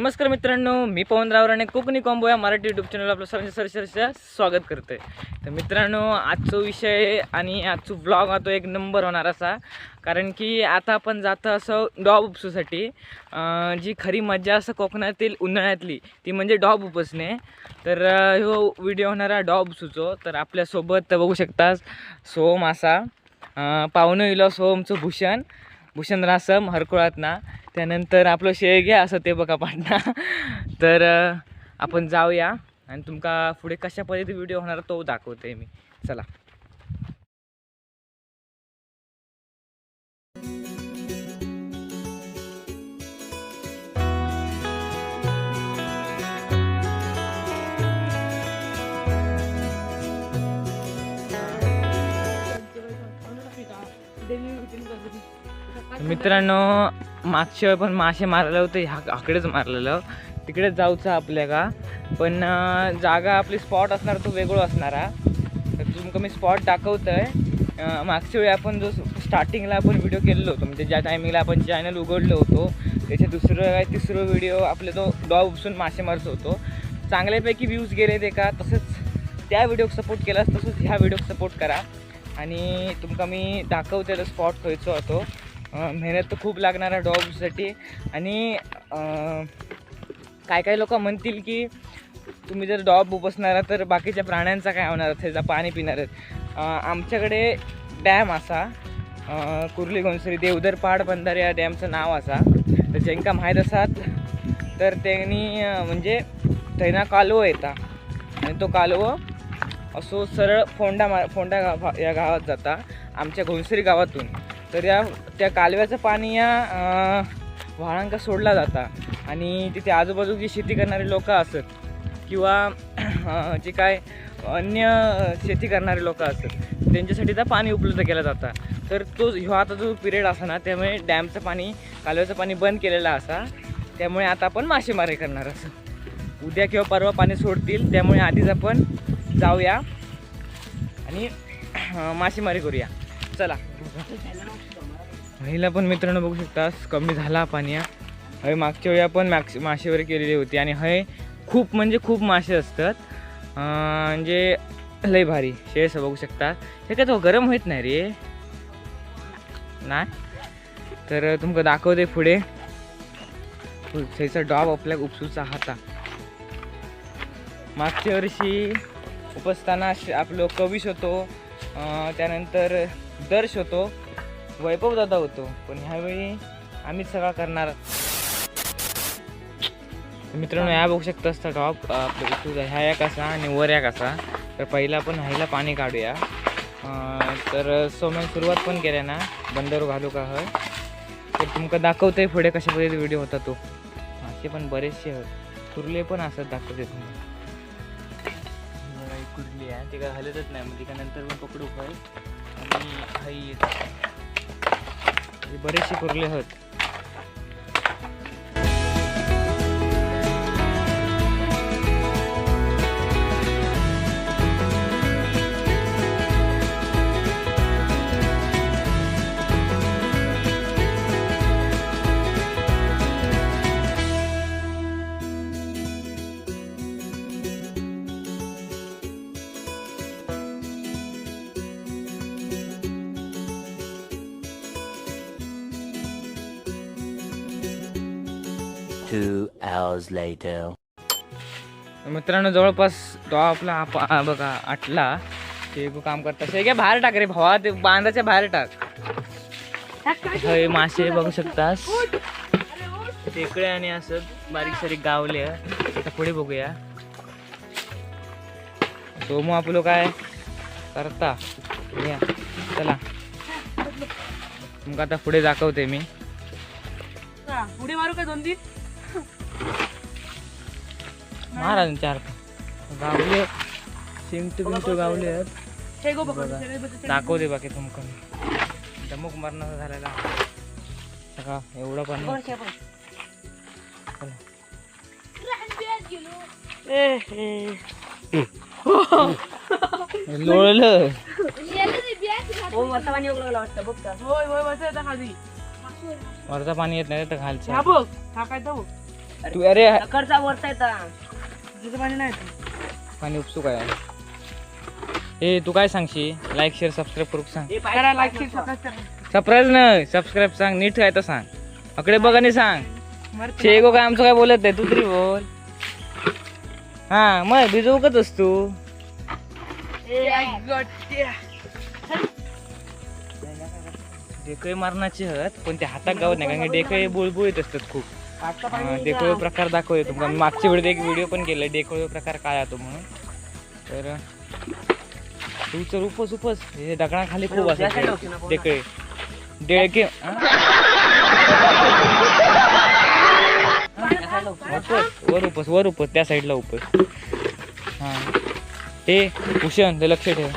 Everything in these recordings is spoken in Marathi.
नमस्कार मित्रांनो मी पवन रावर आणि कोकणी कॉम्बो या मराठी यूट्यूब चॅनल आपलं सर्वांच्या सरसरच्या स्वागत करते तर मित्रांनो आजचो विषय आणि आजचो ब्लॉग हा तो एक नंबर होणार असा. कारण की आता आपण जातो असं डॉब उपसूसाठी जी खरी मजा असं कोकणातील उन्हाळ्यातली ती म्हणजे डॉब उपसणे. तर हो ह्यो व्हिडिओ होणारा डॉब उपसूचो. तर आपल्यासोबत बघू शकता सोम असा. पाहुणं इलो सोमचं भूषण. भूषण रासम हरकुळातना. त्यानंतर आपलं शेळ घ्या असं ते बघा पाटणा. तर आपण जाऊया आणि तुमका पुढे कशा पद्धती व्हिडिओ होणार तो दाखवते मी. चला. मित्रांनो मागच्या वेळी पण मासे मारले होते ह्या आकडेच मारलेलं. तिकडेच जाऊचं आपल्या का. पण जागा आपली स्पॉट असणार तो वेगळो असणार. तर तुमका मी स्पॉट दाखवतो आहे मागच्या वेळी आपण जो स्टार्टिंगला आपण व्हिडिओ केलेलो होतो म्हणजे ज्या टायमिंगला आपण चॅनल उघडलो होतो त्याच्या दुसरं काय तिसरं व्हिडिओ आपले तो डॉ उपसून मासे मारत होतो. चांगल्यापैकी व्ह्यूज गेले ते का तसंच त्या व्हिडिओक सपोर्ट केलास तसंच ह्या व्हिडिओक सपोर्ट करा. आणि तुमका मी दाखवते तो स्पॉट खंयचो होतो. मेहनत तर खूप लागणार आहे डॉगसाठी. आणि काय काय लोक म्हणतील की तुम्ही जर डॉग उपसणार तर बाकीच्या प्राण्यांचा काय होणार त्याचा पाणी पिणार आमच्याकडे डॅम असा कुर्ली गोंसरी देवधर पहाड बंधार या डॅमचं नाव असा. तर ज्यांका माहीत असतात तर त्यांनी म्हणजे थंयना कालवं येता. आणि तो कालवं असो सरळ फोंडा मा फोंडा गाव या गावात जाता आमच्या घोंसरी गावातून. तर या त्या कालव्याचं पाणी या व्हाळांका सोडला जाता. आणि तिथे आजूबाजूची शेती करणारे लोक असत. किंवा जे काय अन्य शेती करणारे लोक असतात त्यांच्यासाठी तर पाणी उपलब्ध केलं जातं. तर तो ह्यो आता जो पिरियड असा ना त्यामुळे डॅमचं पाणी कालव्याचं पाणी बंद केलेलं असा. त्यामुळे आता आपण मासेमारी करणार असं. उद्या किंवा परवा पाणी सोडतील त्यामुळे आधीच आपण जाऊया आणि मासेमारी करूया. चला. महिला पण मित्रांनो बघू शकता कमी झाला पाणी हा. हय मागच्या वेळी आपण मॅक्स मासेवर केलेली होती आणि हय खूप म्हणजे खूप मासे असतात. म्हणजे लय भारी शेस बघू शकता. हे काय तो गरम होत नाही रे. नाही? तर तुमका दाखवते पुढे. थंयचा डॉब आपल्या उपसूचा हाता. मागच्या वर्षी उपसताना श- आपलं कविश होतो. त्यानंतर दर्श होतो वैभव दादा होतो पण ह्यावेळी आम्हीच सगळा करणार. मित्रांनो ह्या बघू शकता असता टॉप आपलं ह्या या कसा आणि वर या कसा. तर पहिला आपण ह्याला पाणी काढूया. तर सोम्यान सुरुवात पण केल्या ना बंदर घालू का हय तर तुमका दाखवतंय पुढे कशा पद्धती व्हिडिओ होता तो. असे पण बरेचसे आहेत कुर्ले पण असत दाखवते तुम्ही बघा, कुर्ली आहे ते काय हलतच नाही मग ती नंतर पण पकडू पाहिजे आणि हाई हे बरेचसे कुरले आहेत. Hours later. मित्रांनो जवळपास तो आपला आप- आ, बघा आटला ते गो काम करता ते काय बाहेर टाक रे भावा. ते बांधाच्या बाहेर टाक. हय मासे बघू शकतास. टेकडे आणि असं बारीक सारीक गावले. आता पुढे बघूया. सोमू आपलं काय करता? या चला. तुमका आता पुढे दाखवते मी. पुढे मारू का दोन तीन महाराज चार गावले चिमटू बिमटू गावले आहेत. हे गो बघा बघा. दाखवते बाकी तुमका. दमुक मरणाचा झालेला सगळा एवढं पण. लोळलं. हो वरचा पाणी येतं खाली. वरचा पाणी येत नाही तर खालचं. हा बघ. काय तो. तू अरे वरचा पाणी उपसू काय ए तू काय सांगशी लाईक शेअर सबस्क्राईब करू सांग. हे पाय- सरप्राईज नाही सबस्क्राईब सांग नीट काय तर सांग. अकडे बघ आणि सांग. शेगो काय आमचं काय बोलत नाही तू तरी बोल. हा मग भिजवकच असतो डेकळे मारण्याची हत पण ते हातात गावत नाही कारण की डेकळे बुळबुळीत असतात खूप. हा, डेकळे प्रकार दाखवतो तुम्हाला. मी मागच्या व्हिडिओ एक व्हिडिओ पण केला डेकळे प्रकार काय आहे तो म्हणून. तर तू तर उपस उपस हे दगडाखाली खूप असतात डेकळे डेळके उपस वर उपस वर उपस त्या साईडला उपस हा. हे भूषण ते लक्ष ठेव.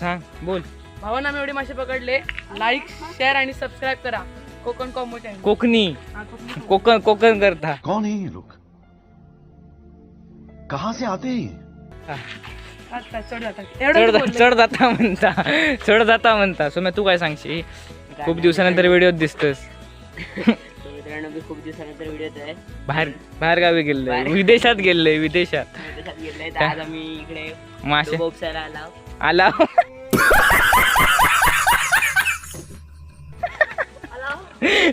सांग बोल. भावांना आम्ही एवढे मासे पकडले. लाईक शेअर आणि सबस्क्राईब करा. Konkan combo channel Konkani. Konkan Konkan करता. कौन है ये लोग? कहां से आते हैं ये? चढ चढ जाता म्हणता. चढ जाता म्हणता. सो तू काय सांगशी खूप दिवसानंतर व्हिडिओ दिसतस. तर मित्रांनो मी खूप दिवसानंतर व्हिडिओ आहे. बाहेर. बाहेर गावी गेले विदेशात. गेले विदेशात विदेशात गेलोय तर आज आम्ही इकडे मासे. उपसायला आला. आला.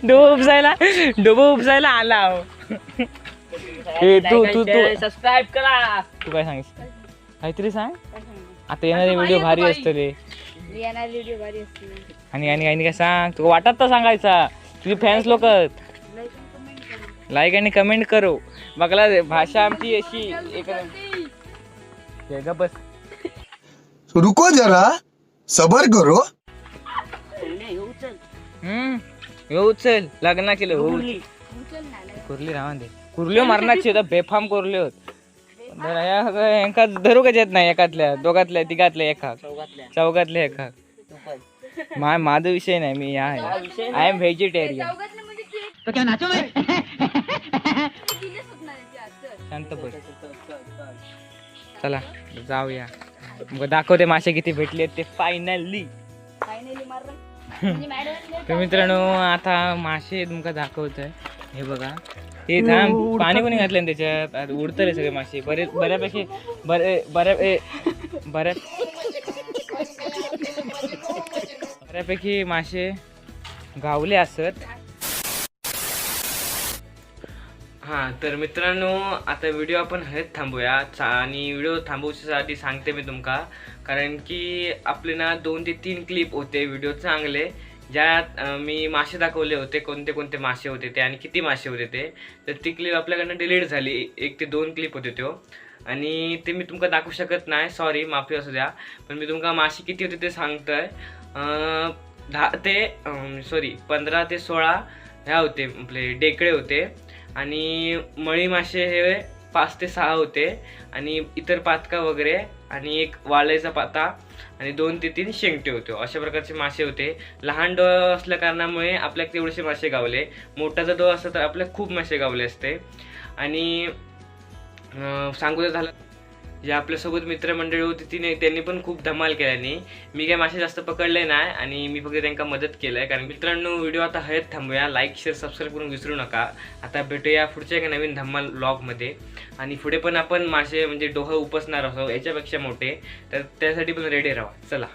डोबो उपसायला डोबो उपसायला आला ए, तू- तू- तू- सबस्क्राईब करा. तू काय सांगशील काहीतरी सांग. आता येणारे व्हिडिओ भारी असतले आणि आणि आणि काय सांग? तू वाटत तर सांगायचा. तुझी फॅन्स लोक. लाईक आणि कमेंट करो. बघला भाषा आमची अशी. एक हे बस. रुको जरा. सबर करो. नाही, हो, चल. हम्म येऊ चल लग्न केलं हो कुर्ली. कुर्ली राहा दे. कुर्ल्यो मारण्याची होता बेफाम कुर्ले होत एका धरू कच येत नाही एकातल्या दोघातल्या तिघातल्या एका चौघातल्या. एका तू पण. मा माझा विषय नाही. मी हा आहे आय एम व्हेजिटेरियन शांत बस. चल, जाऊया. मग दाखवते मासे किती भेटले ते फायनली तर मित्रांनो आता मासे तुमका दाखवतोय. हे बघा. हे थांब पाणी कोणी घातलं त्याच्यात? आता उडतले सगळे मासे. बरे बऱ्यापैकी बरे बऱ्या बऱ्या बऱ्यापैकी मासे गावले असत. हां तर मित्रांनो आता व्हिडिओ आपण हेच थांबूया. आणि व्हिडिओ थांबवण्यासाठी सांगते मी तुमका. कारण की आपले ना दोन ते तीन क्लिप होते व्हिडिओ चांगले. ज्यात मी मासे दाखवले होते कोणते कोणते मासे होते ते आणि किती मासे होते ते. तर ती क्लिप आपल्याकडनं डिलीट झाली. एक ते दोन क्लिप होते तो आणि ते मी तुमका दाखवू शकत नाही. सॉरी माफी असू द्या. पण मी तुमका मासे किती होते ते सांगतोय. दहा ते सॉरी पंधरा ते सोळा ह्या होते आपले डेकडे होते. आणि मळी मासे हे पाच ते सहा होते. आणि इतर पातका वगैरे आणि एक वाळायचा पाता आणि दोन ते तीन शेंगटे होते. अशा प्रकारचे मासे होते. लहान डो असल्या कारणामुळे आपल्याला तेवढेसे मासे गावले. मोठाचा डोळा असला तर आपल्याला खूप मासे गावले असते. आणि सांगू जर झालं जे आपल्यासोबत मित्रमंडळी होती तिने त्यांनी पण खूप धमाल केल्याने मी काय मासे जास्त पकडले नाही आणि मी फक्त त्यांना मदत केलं आहे. कारण मित्रांनो व्हिडिओ आता हयत थांबूया. लाईक शेअर सबस्क्राईब करून विसरू नका. आता भेटूया पुढच्या एका नवीन धमाल ब्लॉगमध्ये आणि पुढे पण आपण मासे म्हणजे डोह उपसणार असो याच्यापेक्षा मोठे. तर त्यासाठी पण रेडी राहा. चला.